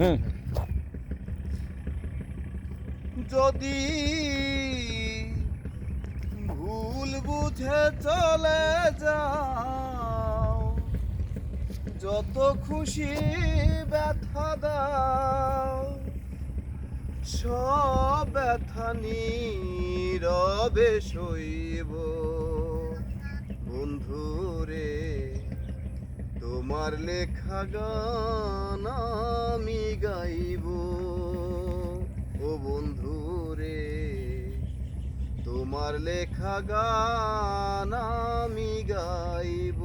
হুম যদি ভুল বুঝে চলে যাও, যত খুশি ব্যথা দাও, সব ব্যথা নীরবে সইব। বন্ধুরে তোমার লেখা গান আমি গাইব। ও বন্ধু রে, তোমার লেখা গান আমি গাইব।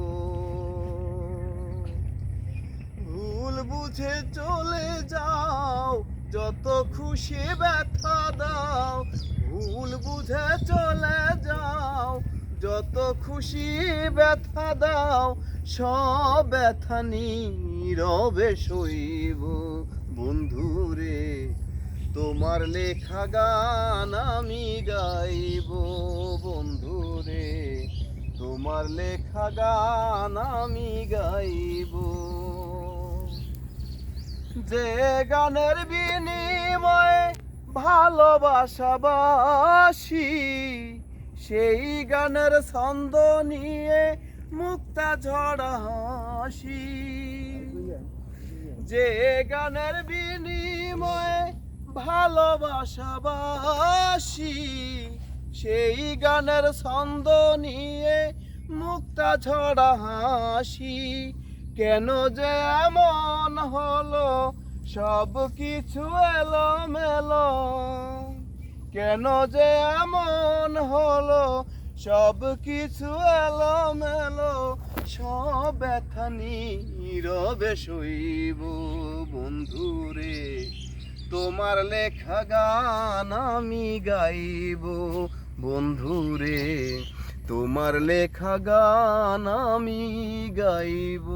ভুল বুঝে চলে যাও, যত খুশি ব্যথা দাও। ভুল বুঝে চলে যত খুশি ব্যথা দাও, সব ব্যথা নীরবে সইব। বন্ধুরে, তোমার লেখা গান আমি গাইব। বন্ধুরে, তোমার লেখা গান আমি গাইব। যে গানের বিনিময়ে ভালোবাসাবাসি সেই গানের ছন্দ নিয়ে মুক্তা ঝড়া হাসি। যে গানের বিনিময়ে ভালোবাসাবাসি সেই গানের ছন্দ নিয়ে মুক্তা ঝড়া হাসি। কেন যে এমন হলো সব কিছু এলো মেলো কেন যে এমন হলো? সব কিছু এলো মেলো সব ব্যথা নীরবে সইব বন্ধুরে তোমার লেখা গান আমি গাইব। বন্ধুরে তোমার লেখা গান আমি গাইব।